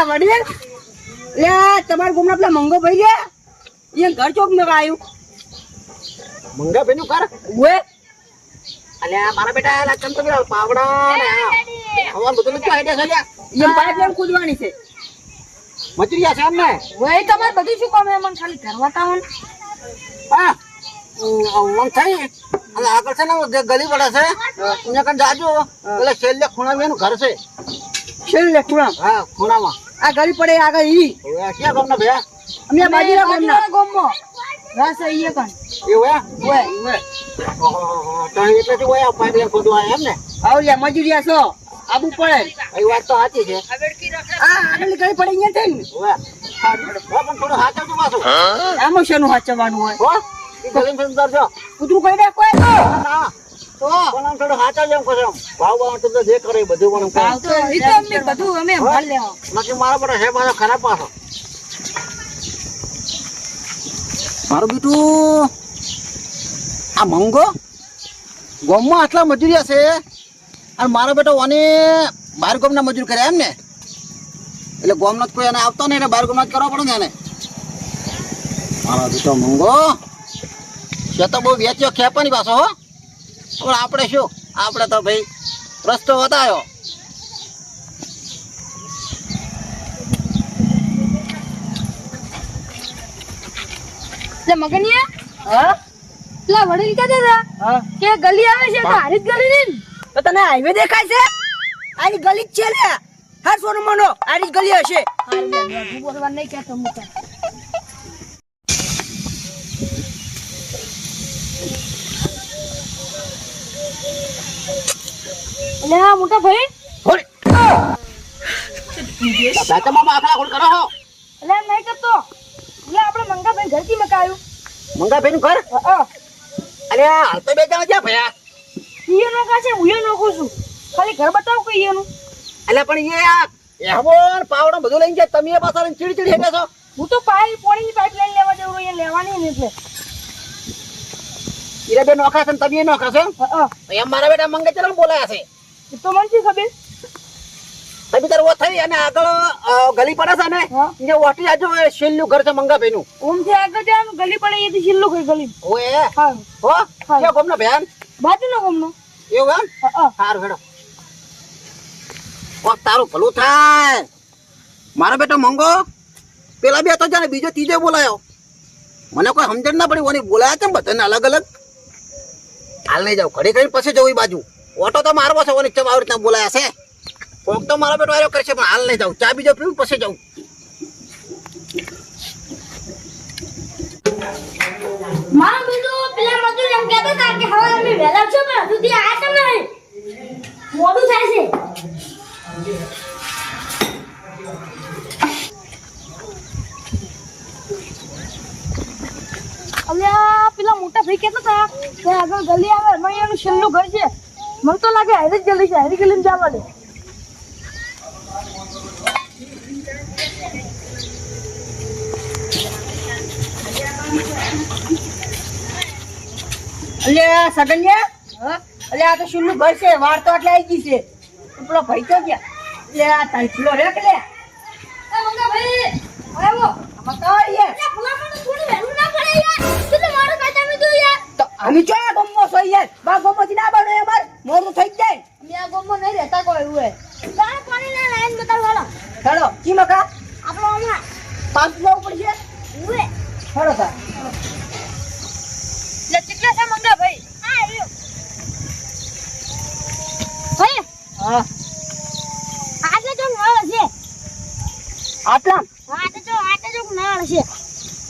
અલ્યા વડીલ અલ્યા તમારા ગામના પેલા મંગો ભાઈ લે. એ ઘર ચોક મેં આવ્યું મંગા બેનું કર ઓએ અલે મારા બેટા એલા ચમ તો પેલા પાવડા ને આ હવા બધું નથી આઈડિયા છે એ પાઇપલાઈન કૂદવાની છે. મચરીયા છે એમને? વય તમારે બધું શું કામ એમ? ખાલી કરવા તાવ હા. મન થઈ. અને આગળ છે ને ગલી પડે છે અહીંયા કણ જાજો. એટલે છેલ્લે ખૂણા ઘર છે. છેલ્લે ખૂણા. હા ખૂણામાં. આ ગળી પડે આગળ ઈ. ક્યાં ગામના ભયા? અમે આ બાજુના ગામના. ગોમમાં. રસ અહીંયા એ એવું હે? ઓએ ઓએ ઓહો, તો એટલે જ હોય? આ પાઇપલાઈન આ એમ ને? આવલ્યા મજૂરિયા છો આબુ પડે. એ વાત તો સાચી છે. આ આગળ ગળી પડે અહીંયા થઈ ને ઓવે. હા, પણ થોડું હાચવજો પાછું. આમાં શેનું હાચવાનું હોય? હો? ઈ ગલીમાં સુંદર છો કૂતરું કઈ દે કોઈ તો. ના. તો પણ થોડું હાચવજો એમ કહો ભાવ જે કરે બધું પણ તો એ તો અમે બધું અમે ભાલ લેવા. બાકી મારા પર હે ખરાબ પાછો. મારું બીટું આ મંગો? ગામમાં આટલા મજૂરી હશે અને મારો બેટો અને બાર ગામના મજૂર કર્યા એમ ને એટલે ગામનો જ કોઈ એને આવતો નહીં એટલે બાર ગામના જ કરવા પડે ને એને. મારો બીટો મંગો છે તો બહુ વેચ્યો ખેપાની પાછો હો. પણ આપણે શું? આપણે તો ભાઈ રસ્તો બતાવ્યો મગનિયા. હા? પેલા વડીલ કહેતા હતા હા? કે ગલી આવે છે તો હારી જ ગલી ને? તો તને હાઈવે દેખાય છે? આની ગલી જ છે લે. હર સોનું મનો આની ગલી હશે. હારું લે, બોલવા નહીં કહેતો હું એટલે હા મોટા ભાઈ. એટલે નહીં કરતો. એટલે આપણે મંગાભાઈ ઘરથી મકાયું મંગા ભાઈ નું ઘર અરે હાલ તો બે જણા જ્યાં ભયા. ઈયો નો કા હું ઉયો નો છું ખાલી ઘર બતાવો કોઈ ઈયોનું એટલે પણ એ આ એહમોન પાવડો બધું લઈને જાય તમે એ પાછા લઈને ચીડી ચીડી હેડે છો. હું તો પાણી પાણીની પાઇપ લાઈન લેવા જવું અહીંયા લેવાની ને એટલે. ઈરે બે નોખા છે તમે નોખા છો. એમ મારા બેટા મંગે ચલો બોલાયા છે. એ તો મને શી ખબર તમે તાર ઓ થઈ અને આગળ ગલી પડે છે ને જે એ ઓટી આજો એ છેલ્લું ઘર છે મંગા ભાઈ ઓમ ઓમથી આગળ જામ ગલી પડે અહીંયાથી છેલ્લું ઘર ગલી ઓએ હા. હો. કે ગોમનો બેન બાજુનો ગમનો. એવું એમ? સારું હેડો. ઓ તારું ભલું થાય. મારો બેટો મંગો પેલા બે તો જાને બીજો ત્રીજો બોલાયો. મને કોઈ સમજણ ના પડી ઓની બોલાયા છે બધાને અલગ અલગ હાલ નહીં જાઉં ઘડી ઘડી પછી જવું એ બાજુ. ઓટો તો મારવો છે, ઓની ચમ આવી રીતના બોલાયા છે. કોક તો મારો બેટો આવ્યો કરશે, પણ હાલ નહીં જાઉં. ચા બીજો પીવું પછી જાઉં. મારા બીજું પેલા મજૂર એમ કહેતો હતા આવે છેલ્લું ઘર છે. મને તો લાગે હારી જ ગયેલી છે હારી ગયેલી જવા દે અલે સગન્યા? અલે આ તો શુલ્લું ઘર છે વાર તો એટલે આવી ગઈ છે. પેલો ભાઈ તો ગયા. એટલે આ તારી પેલો રે કે લે? મંગા ભાઈ આવ્યો આમાં તો યાર અલ્યા ભલામણ થોડું વહેલું ના પડે યાર. અમે ચો ગમો છો યાર. બા ગમો થી ના બનો અમાર. મોરું થઈ જાય. અમે આ ગમ્મો નહીં રહેતા કોઈ એવું કા તારા પાણી ના લાઈન બતાવ હાલો. હાલો કી મકા. આપણો હમણાં પાંચ લો ઉપર છે? ઉવે હાલો તા લે ચિકલા છે મંગા ભાઈ? આ આવ્યો ભાઈ હા. આજે જો નળ છે. આટલા આજે જો આજે જો નળ છે.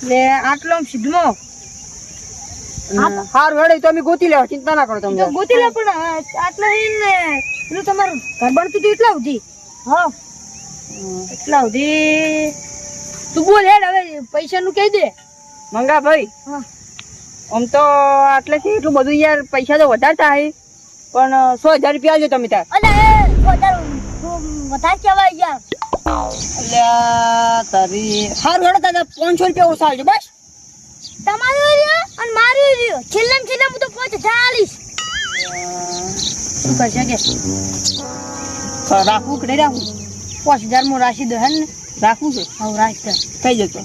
ને આટલો સીધમો હાર હેડે તો અમે ગોતી લેવા ચિંતા ના કરો તમે. ગોતી લે પણ આટલો હી ને પેલું તમારું ઘર બનતું હતું એટલા સુધી? હા. એટલા સુધી? તું બોલ હેડ હવે પૈસા નું કહી દે. મંગા ભાઈ આમ તો આટલેથી એટલું બધું યાર પૈસા તો વધારે થાય પણ સો હજાર રૂપિયા જો તમે તાર વધારે વધારે કહેવાય યાર. અલ્યા તારી હારું હેડો તારે પાંચસો રૂપિયા ઓછા આવજો બસ. તમારું રહ્યો અને મારું રહ્યો. છેલ્લામાં છેલ્લા હું તો પાંચ ચાલીશ શું કરશે કે? રાખવું કે નહીં રાખવું? પાંચ હજારમાં રાશી દો હે ને? રાખવું છે? હવે રાખ થઈ જતો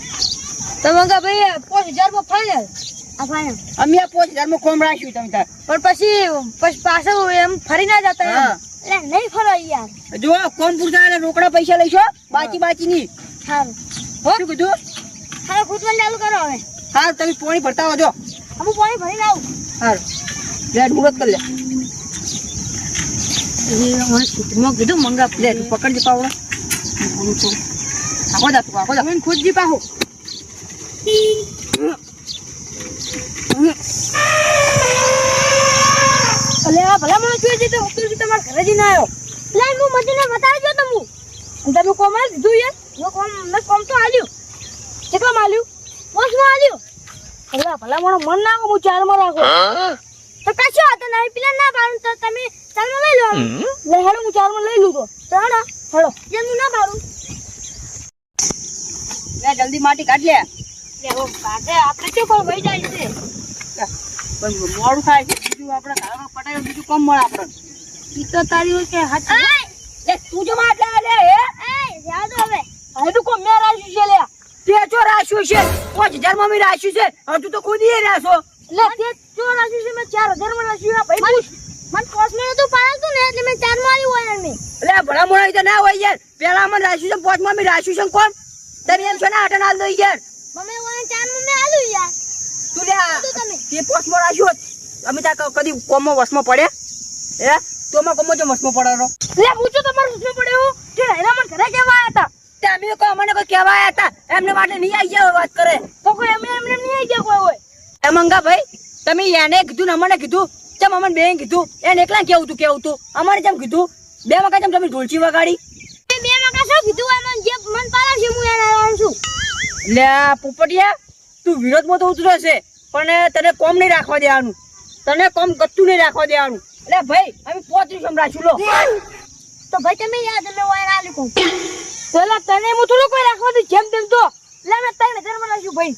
તમે કે ભાઈ પાંચ હજારમાં ફાઇનલ અમે આ પાંચ હજારમાં કોમ રાખ્યું તમે તાર. પણ પછી પછી પાછું એમ ફરી ના જતા એટલે નહીં ફરો યાર. જો કોમ પૂરતા રોકડા પૈસા લઈશો? બાકી બાકી નહીં. સારું શું કીધું? હવે ખૂટવાનું ચાલુ કરો હવે. હા તમે પોણી ભરતા આવજો. હું પાણી ભરીને આવું. હા લે મુહૂર્ત કરી લે. કીધું મંગા લે પકડજે પાવડો. આખો જા તું આખો જા. તમે ખુદ જી પાહો. અલે આ ભલા મને જોઈ જતો હું તો તમારા ઘરે જઈને આવ્યો. લે હું મજીને બતાવજો તમુ તમે કોમ દીધું યાર. કોમ મેં કોમ તો આલ્યું. કેટલા આલ્યું? પોસમાં આલ્યું અલે ભલા મને મન નાખો હું ચારમાં રાખો. તો કશો હતો નહીં પેલા ના પાડું તો તમે ચારમાં લઈ લો. લે હેડો હું ચારમાં લઈ લઉં તો. તો હેડો હેડો. ના પાડું લે જલ્દી માટી કાઢ લે. લેવો કાઢે. આપણે શું કોણ વહી જાય છે. પણ મોડું થાય છે. બીજું આપણે ઘરમાં પટાયો બીજું કોમ મળે આપણે ઈ તો તારી કે હાથ લે તું જો માટલા લે હે? એ યાદ હવે હવે તું કોમ મેં રાખ્યું છે લે. તે જો રાખ્યું છે? પાંચ હજારમાં મેં રાખ્યું છે. હવે તું તો ખુદ એ રાખ્યો. લે તે જો રાખ્યું છે? મેં ચાર હજારમાં રાખ્યું ભાઈ મન કોસ મેં તો પાડતું ને એટલે મેં ચાર મારી હોય મેં. એટલે ભલા મોડા તો ના હોય યાર. પેલા મને રાખ્યું છે પાંચમાં મેં રાખ્યું છે કોણ? તમે એમ છે ને આટન હાલ દો યાર. મમ્મી હોય ચારમાં મેં યાર. તું લે તું પાંચમાં રાખ્યું હોત. અમે ત્યાં કદી કોમો વસમાં પડે. હે? તો અમારા કોમો જો વસમાં પડે લે હું તો તમારું સુસમાં પડ્યો? કે એના મને ઘરે કેવા હતા? તે અમે કોઈ અમને કોઈ કહેવા આયા હતા. એમને માટે નહીં આવી ગયા વાત કરે. તો કોઈ એમને એમને નહીં આવી ગયા કોઈ હોય. એ મંગા ભાઈ તમે એને કીધું ને અમને કીધું. ચમ અમને બેન કીધું. એને એકલા કેવું તું કેવું તું? અમારે જેમ કીધું. બે વખત જેમ તમે ઢોલચી વગાડી. બે માં શું કીધું? હોય જે મન પાડે હું એને આવવાનું છું. લે પોપટિયા તું વિરોધમાં તો ઉતરો છે પણ તને કોમ નહીં રાખવા દેવાનું. તને કોમ ગત્તું નહીં રાખવા દેવાનું. એટલે ભાઈ અમે પોત્રીસ રાખ્યું લો. તો ભાઈ તમે યાદ ના લીધું પેલા તને હું થોડું કોઈ રાખવા દઉં જેમ તેમ તો. લે મેં ત્રણ હજારમાં રાખ્યું ભાઈ.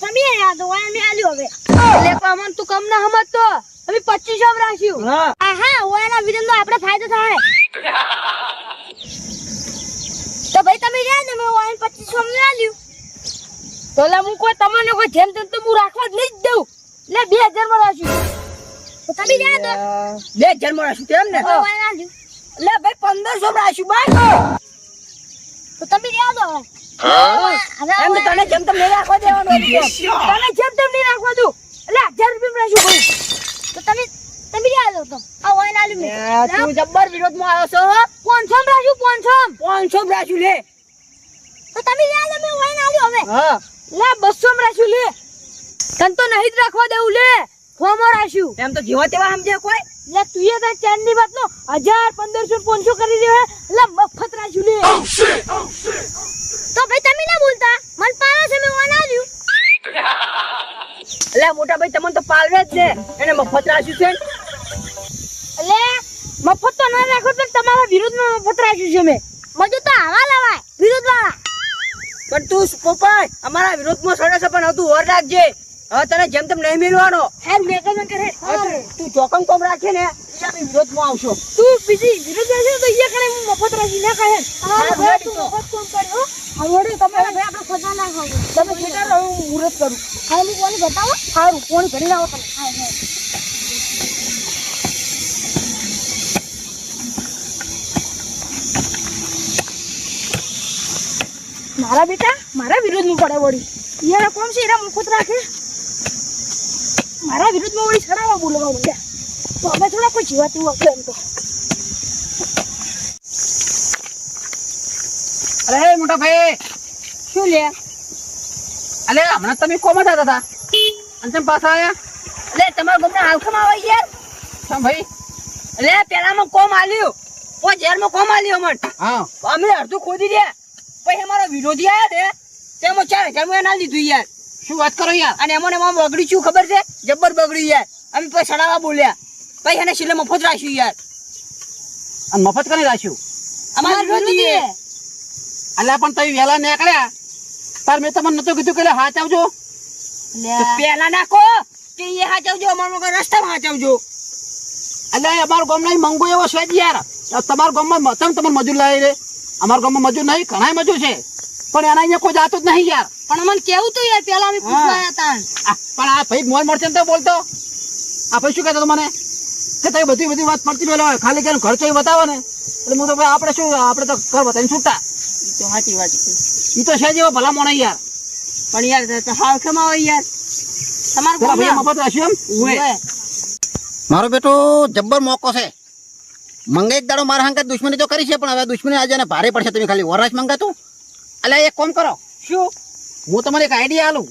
તમે યાદ હોય મેં આલ્યો હવે. એટલે અમન તું કમ ના સમજતો. અમે પચીસો માં રાખ્યું. હા. હા ઓયાના વિધન આપણે ફાયદો થાય. તો ભાઈ તમે રહ્યા ને મેં ઓયન પચીસો માં આલ્યું. તો લે હું કોઈ તમને કોઈ જેમ તેમ તો હું રાખવા જ નહીં જ દઉં. લે બે હજારમાં રાખ્યું તમે રહ્યા તો. બે જન્મ રાખ્યું તેમ ને? લે ભાઈ પંદરસો રાખ્યું ભાઈ તો તમે રહ્યા તો હવે એમ તને જેમ તેમ નહીં રાખવા દેવાનું તને જેમ તેમ રાખવા દઉં. એટલે હજાર રૂપિયા રાખ્યું ભાઈ તો તમે તમે રહ્યા દો તો. આ ઓયન આલ્યું લે, તું જબ્બર વિરોધમાં આવ્યો છો પાંચસો માં રાખ્યું પાંચસો પાંચસો રાખ્યું લે. તો તમે રહ્યા દો મેં ઓયન આલ્યું હવે. હા. લે બસો માં રાખ્યું લે. તન તો નહીં જ રાખવા દેવું લે. ફોર્મ રાખ્યું. એમ તો જેવા તેવા સમજે કોઈ? લે તું એ તાર ચાંદની વાત નો હજાર પંદરસો પાંચસો કરી દે લે મફત રાખ્યું લે. તો ભાઈ તમે ના બોલતા? મન પાડે છે મેં ઓન આવ્યું એટલે મોટા ભાઈ તમને તો પાલવે જ છે. એને મફત રાખ્યું છે. ને. એટલે મફત તો ના રાખો તો તમારા વિરોધમાં મફત રાખ્યું છે મેં. મજુ તો આવા લવાય વિરુદ્ધ વાળા પણ તું પોપાય અમારા વિરોધમાં સડે છે પણ હતું તું ઓર રાખજે. હવે તને જેમ તેમ નહીં મેળવાનો. હેર મેં કને કરે તું- તું કોમ રાખે ને અમે વિરોધમાં આવશો. તું બીજી વિરોધ રાખે તો અહીંયા કરે હું મફત રાખી ના કહે હા ભાઈ તું મફત કોમ કર્યો હવે તમે ભાઈ આપણે ખોટા ના ખાવ. તમે હું મુહૂર્ત કરું. હા હું કોને બતાવો? સારું કોણ કરી આવો તમે. હા હા મારા બેટા મારા વિરોધનું પડે વળી. યાર કોણ છે એના મુખત રાખે. મારા વિરોધમાં વળી સરાવા બોલવા મળ્યા તો અમે થોડા કોઈ જીવાતું વખતે એમ તો. અરે મોટા ભાઈ શું લે? અરે હમણાં તમે કોમ હતા હતા. અને તમે પાછા આવ્યા અરે તમારા ગમને હાલખામાં આવે યાર ભાઈ? અરે પેલામાં કોમ આલ્યું. ઓ ઝેરમાં કોમ આલ્યું અમન હા. અમે અડધું ખોદી દે. પછી અમારા વિરોધી આયા છે. તેમાં ચાર હજારમાં ના લીધું યાર. શું વાત કરો યાર? અને એમાં એમાં બગડી શું ખબર છે? જબ્બર બગડી યાર. અમે પછી સડાવા બોલ્યા. પછી એને છેલ્લે મફત રાખ્યું યાર. અને મફત કરી રાખ્યું? અમારે વિરોધી એ. અલ્યા પણ તમે વહેલા નીકળ્યા. તાર મેં તમને નતું કીધું કે લે હાથ આવજો પહેલા પેલા નાખો કે એ હાચવજો અમારો રસ્તામાં હાચવજો. અલ્યા અમારો ગામનો ઈ મંગો એવો છે યાર. તમારા ગામમાં તમે તમારે મજૂર લાવી રે અમારા ગામમાં મજૂર નહીં ઘણા મજૂર છે. પણ એના અહીંયા કોઈ જાતું જ નહીં યાર. પણ અમને કેવું તો યાર? પેલા અમે પૂછવા હતા આ, પણ આ ભાઈ મોર મળશે ને તો બોલતો. આ ભાઈ શું કહેતો મને? કે તમે બધી બધી વાત પડતી પેલો ખાલી કે ઘર ચોઈ બતાવો ને. એટલે હું તો ભાઈ આપણે શું આપણે તો ઘર બતાવીને છૂટા ઈ તો સાચી વાત છે. ઈ તો છે જેવો ભલા મોણા યાર. પણ યાર હાવ કેમ આવે યાર? તમારું ભાઈ મફત રાખ્યું એમ? મારો બેટો જબ્બર મોકો છે. મંગે એક દાડો મારા હાંકત દુશ્મની તો કરી છે પણ હવે દુશ્મની આજે ભારે પડશે. તમે ખાલી વરરાશ મંગાતું? એટલે એક કોમ કરો. શું? હું તમને એક આઈડિયા આલું.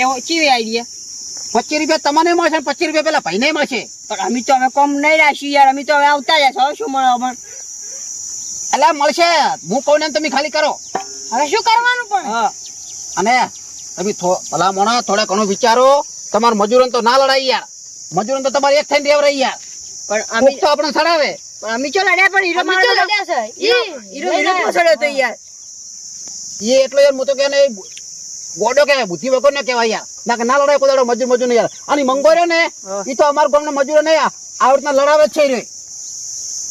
એવો ચીવી આઈડિયા પચીસ રૂપિયા તમને મળશે પચીસ રૂપિયા પેલા ભાઈને મળશે. પણ અમે તો હવે કોમ નહીં રાખશું યાર અમે તો હવે આવતા રહ્યા છો શું મળે અમને એટલે મળશે. હું કહું ને તમે ખાલી કરો. હવે શું કરવાનું પણ? હા. અને તમે ભલા મોણા થોડા ઘણું વિચારો. તમારા મજૂરોને તો ના લડાઈ યાર. મજૂરોને તો તમારે એક થઈને રેવરાઈ યાર. પણ અમે તો આપણે સડાવે. પણ અમે ચો લડ્યા પણ હીરો મારો લડ્યા છે. હીરો હીરો હીરો તો યાર. એ એટલો યાર હું તો કે ગોડો કહેવાય બુદ્ધિ વગર ને કહેવાય યાર. ના કે ના લડાય કોઈ મજૂર મજૂર ને યાર. અને મંગો રહ્યો ને એ તો અમારા ગામના મજૂરો નહીં આ રીતના લડાવે જ છે રે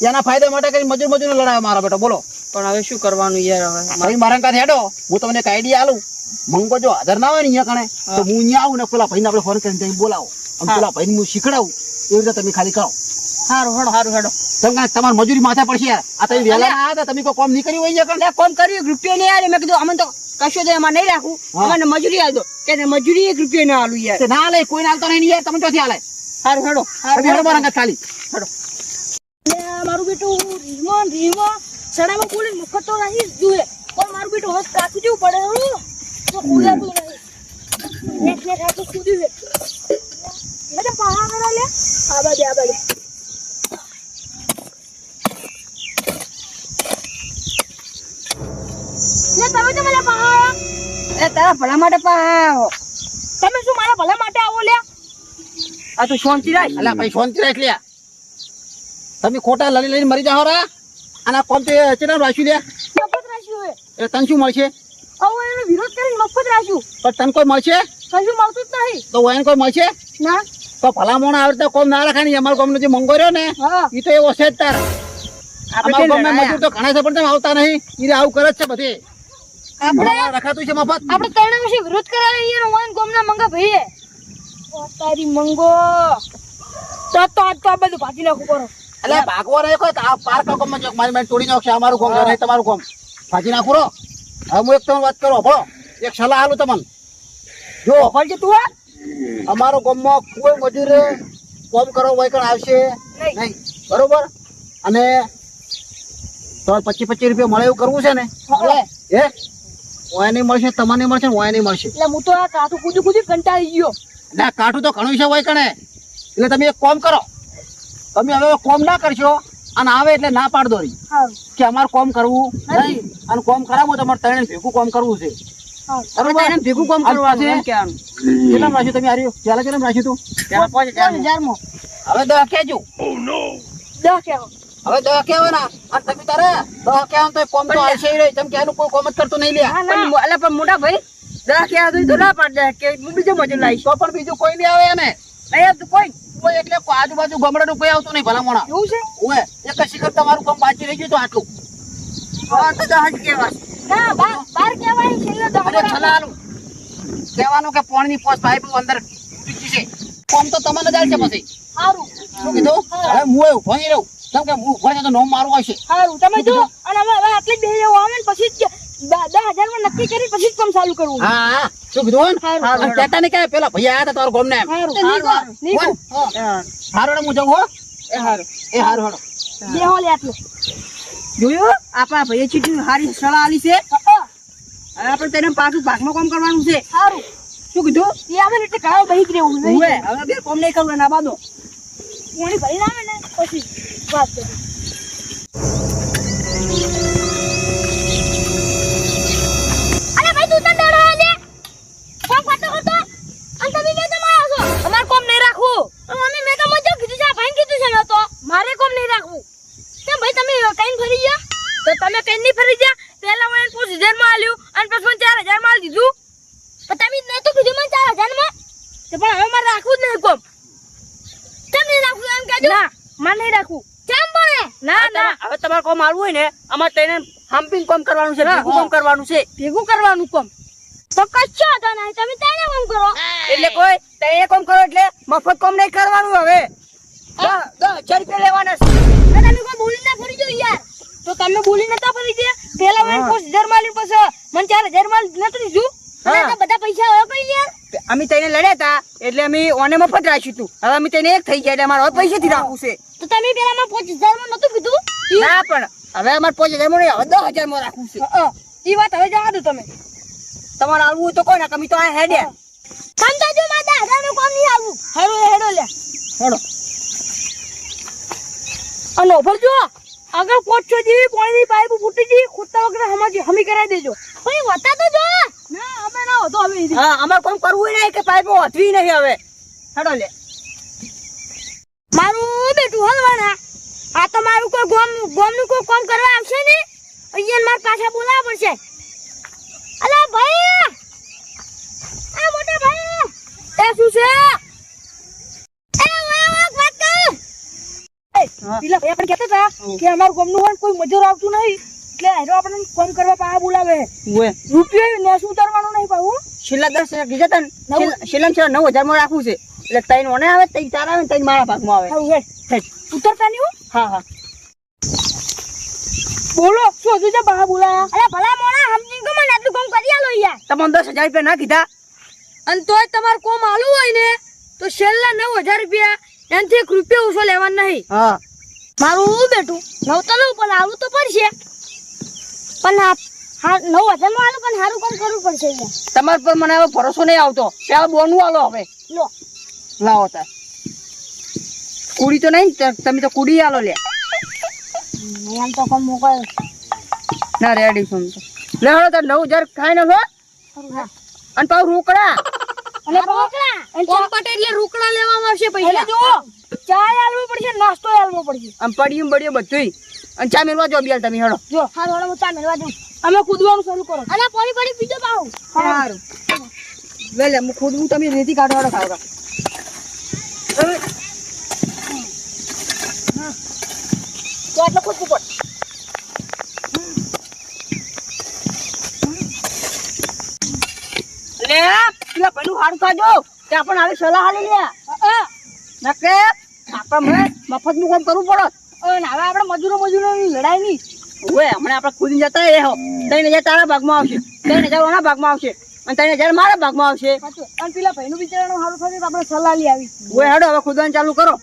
એના ફાયદા માટે કઈ મજૂર મજૂર લડાવે મારા બેટો બોલો. પણ હવે શું કરવાનું યાર હવે? મારી મારા કાંઈ હેડો. હું તમને એક આઈડિયા આલું મંગો જો હાજર ના હોય ને અહીંયા કણે તો હું અહીંયા આવું ને પેલા ભાઈને આપણે ફોન કરીને બોલાવો. અને. પેલા ભાઈને હું શીખડાવું. એવી રીતે તમે ખાલી કરો. સારું હેડો સારું હેડો. તમારી મજૂરી માથે પડશે આ તમે વહેલા ના હતા તમે કોઈ કોમ નહીં કર્યું હોય? એટલે કોમ કર્યું રૂપિયો નહીં આવે મેં કીધું અમને તો કશું તો એમાં નહીં રાખું અમને મજૂરી આલજો કે મજૂરી એક રૂપિયો ના આલું યાર. ના લે કોઈ ના હાલતો નહીં યાર તમે ક્યાંથી હાલે સારું હેડો. હેડો મારા ખાલી. હેડો. મારું બેટું રીમોન રીમો. સડામાં કોલી મુખત તો નહીં જુએ. પણ મારું બેટું હસ કાચું જેવું પડે હું તો કુદાતું નહીં. નેટ નેટ હાથું કૂદ્યું છે. એટલે પહાડ લે આ બાજુ આ બાજુ લે તમે તો મને પહાડ એ તારા ભલા માટે પણ તમે શું મારા ભલા માટે આવો લ્યા? આ તો શાંતિ રાખ. અલા ભાઈ શાંતિ રાખ લ્યા. તમે ખોટા લડી લઈને મરી જાઓ રા. અને કોમ તે ચેના રાખ્યું લ્યા. મફત રાખ્યું હોય એ તન શું મળશે? આવું એનો વિરોધ કરીને મફત રાખ્યું. પણ તને કોઈ મળશે? કશું મળતું જ નહીં. તો વાયન કોઈ મળશે? ના. તો ભલા મોણા આવી રીતે કોમ ના રાખે ને અમારા ગામનો જે મંગો રહ્યો ને એ તો એવો છે જ તાર. અમારા ગામના મજૂર તો ઘણા છે પણ તમે આવતા નહીં. એ આવું કરે જ છે બધે. આપણે રખાતું છે મફત. આપણે ત્રણ વર્ષે વિરોધ કરાવે યાર વાન ગોમના મંગા ભાઈએ. તારી મંગો. તો તો તો બધું ભાજી નાખું કરો એટલે ભાગવા રહે કોઈ આ પાર કા ગામમાં જોક મારી મારી તોડી નાખશે અમારું ગામ નહીં તમારું કોમ. ભાજી નાખું રો હવે હું એક તમને વાત કરો ભણો એક સલાહ આલું તમને. જો ઓફર છે તું? અમારો ગામમાં કોઈ મજૂર કોમ કરો વૈકણ આવશે? નહીં. બરોબર? અને તમારે પચીસ પચીસ રૂપિયા મળે એવું કરવું છે ને? હે? ઓય નહીં મળશે તમને મળશે ને ઓય નહીં મળશે. એટલે હું તો આ કાઠું કૂદી કૂદી કંટાળી ગયો. ના કાઠું તો ઘણું છે વૈકણે એટલે તમે એક કોમ કરો. તમે હવે કોમ ના કરશો અને આવે એટલે ના પાડ દોરી કે અમારે કોમ કરવું નહીં અને કોમ કરાવવું તમારે ત્રણે ભેગું કોમ કરવું છે. હવે ભેગું કામ કહેવાનું? કેટલામ રાખ્યું તમે રાખ્યું તું પેલા પાંચ હજાર ત્રણ હજારમાં. હવે દવા કેવો ના દહ અને તમે તારે દવા કહેવાનું તો કોમ તો ય નહીં. તમે કે એનું કોઈ કોમ જ કરતું નહીં લ્યા. પણ મો- પણ મોટા ભાઈ દવા કે આ તો ના પાડ. દે કે હું બીજો મજૂર લાવીશ તો પણ બીજું કોઈ નહીં આવે એને. નહીં તો કોઈ. કોઈ એટલે આજુબાજુ ગમડાનું કોઈ આવતું નહીં ભલા મોણા એવું છે? ઓએ એક શિખર તમારું કામ બાકી રહી ગયું તો આટલું. હા તો દસ કેવા ના બાર બાર કહેવાય છેલ્લે તો અરે છલાલું. કહેવાનું કે પાણીની પોસ્ટ પાઇપ અંદર છે. કોમ તો તમને જ આવશે પછી. સારું શું કીધું? હવે હું એવું ભણી રહું. કેમ કે હું ઊભો તો નોમ મારું હશે હારું તમે જો અને હવે હવે આટલી બે જેવું આવે ને પછી જ દ- દસ હજારમાં નક્કી કરી પછી જ કામ ચાલુ કરવું. હા હા. શું કીધું હારું. કહેતા નહીં કે પેલા ભૈયા આયા હતા તમારા ગામને એમ. હારું હારું, નીકો હારું. નીકો કોણ? હા. હારું હેડો હું જાઉં હો. એ હારું. એ હારું હેડો બે હોલે આટલું. જોયું? આપણા ભાઈએ ચીટી હારી સલાહ આલી છે. હવે આપણે તેને પાછું ભાગમાં કામ કરવાનું છે. સારું શું કીધું? એ આવે ને એટલે ઘણા બહી જ રહેવું હવે બે કોમ નહીં કરવું એના બાદો પાણી ભરીને આવે ને પછી. વાત કરી તું તો કોમ નહીં રાખવું તો તો મારે કોમ નહીં રાખવું કેમ ભાઈ તમે કઈ ફરી ગયા તો તમે કઈ નહીં ફરી ગયા પહેલા મને પાંચ હજારમાં આલ્યું અને પછી મને ચાર હજારમાં દીધું પણ તમે નહીં તો કીધું મને ચાર હજારમાં પણ હવે મારે રાખવું જ નહીં કોમ. કેમ નહીં રાખવું? એમ કહેજો ના મારે નહીં રાખવું. ના ના. હવે તમારે કોમ આવવું હોય ને અમારે તેને હમ્પિંગ કોમ કરવાનું છે ભેગું કોમ કરવાનું છે. ભેગું કરવાનું કોમ. તો કશો હતો નહીં તમે તેને કોમ કરો. એટલે કોઈ તેને કોમ કરો એટલે મફત કામ નહીં કરવાનું હવે. દસ હજાર રૂપિયા લેવાના છે. તમે કોઈ બોલી ના ફરી જો યાર. તો તમે બોલી નતા ફરી ગયા પેલા મને. હજાર માલી પછી મને ચાર હજાર માલ નથી દીધું. બધા પૈસા હવે કઈ યાર અમે તેને લડ્યા હતા એટલે અમે ઓને મફત રાખ્યું હતું હવે અમે તેને એક થઈ ગયા એટલે અમારે પૈસા થી રાખવું છે. તો તમે પેલા માં પાંચ હજારમાં નતું કીધું? ના પણ હવે અમારે પાંચ હજારમાં હવે દસ હજારમાં રાખવું છે. એ વાત હવે જવા દો તમે. તમારે આવવું તો કોઈ ના કમી તો આ હેડ્યા. સમજા જો મારા દાદા નું કોમ નહીં આવું હેડો હેડો લે. હેડો. અને ઓફર જો આગળ પોચો જેવી પાણીની પાઇપ ફૂટી જઈ ખૂટતા વગર હમી કરાવી દેજો. કોઈ વતા તો જો. ના અમે ના હતો હવે હા અમારે કોમ કરવું નહીં કે પાઇપો હથવી નહીં હવે. હેડો લે. મારું બેટું હલવાના. આ તો મારું કોઈ ગોમ ગોમનું કોઈ કામ કરવા આવશે ને? અહીંયા માર પાછા બોલાવવા પડશે. અલા ભાઈ આ મોટા ભાઈ એ શું છે. પેલા ભાઈ આપણે કહેતા હતા કે અમારું ગોમનું હોય કોઈ મજૂર આવતું નહીં. એટલે હેરો આપણને કામ કરવા પાછા બોલાવે. ઓએ રૂપિયો ને શું ઉતારવાનું નહીં પાછું છેલ્લા દસ હજાર કીધા હતા છેલ્લા- છેલ્લા ને છેલ્લા નવ હજારમાં રાખવું છે. એટલે ત્રણ ઓને આવે ત્રણ તારા આવે ને મારા ભાગમાં આવે. હેડ. ઉતરતા નહીં હા. હા બોલો શું હજુ છે બહાર બોલાયા? અરે ભલા મોણા સમજી ગયો મને આટલું કામ કરી આલો યાર તમને દસ હજાર રૂપિયા ના કીધા? અને તોય તમારે કોમ આલુ હોય ને તો છેલ્લા નવ હજાર રૂપિયા એનથી એક રૂપિયા ઓછો લેવાનો નહીં. હા. મારું બેટું નવ તો લઉં પણ આવું તો પડશે. પણ નવ હજારમાં આલું પણ સારું કામ કરવું પડશે તમારા પર મને હવે ભરોસો નહીં આવતો. પેલા બોનું આલો હવે. લો. લાવો તાર. કુડી તો નહીં તમે તો કુડી આલો લે. એમ તો કામ મોકલ ના રેડી છું તો. લે હવે તાર નવ હજાર ખાઈ નાખો અને પાછું રોકડા. અને કોમ ચોપટ એટલે રોકડા લેવામાં આવશે પૈસા. જો ચા આલવો પડશે નાસ્તો આલવો પડશે. આમ પડ્યું પડ્યું બધું અને ચા મેળવા જો બિયાર તમે હેડો. જો હા થોડા હું ચા મેળવા દઉં અમે કૂદવાનું શરૂ કરો. અને પાણી પડી બીજો પાઉં સારું લે લે હું ખુદ હું તમે રેતી કાઢવાડો ખાવ તો આટલો કૂદવું પડે લે પેલા પેલું હારું ખાજો તે આપણને આવી સલાહ આલી લે. નકે આપણે મફતનું કામ કરવું પડે. અને હવે આપણે મજૂરો મજૂરો લડાઈ નહીં. હવે હમણાં આપણે ખુદ જતા રહ્યો ત્રણ હજાર તારા ભાગમાં આવશે. ત્રણ હજાર ઓના ભાગમાં આવશે. અને ત્રણ હજાર મારા ભાગમાં આવશે. અને પેલા ભાઈનું બિચારાનું સારું થશે આપણે સલાહ લઈ આવી હવે હેડો હવે ખુદવાનું ચાલુ કરો.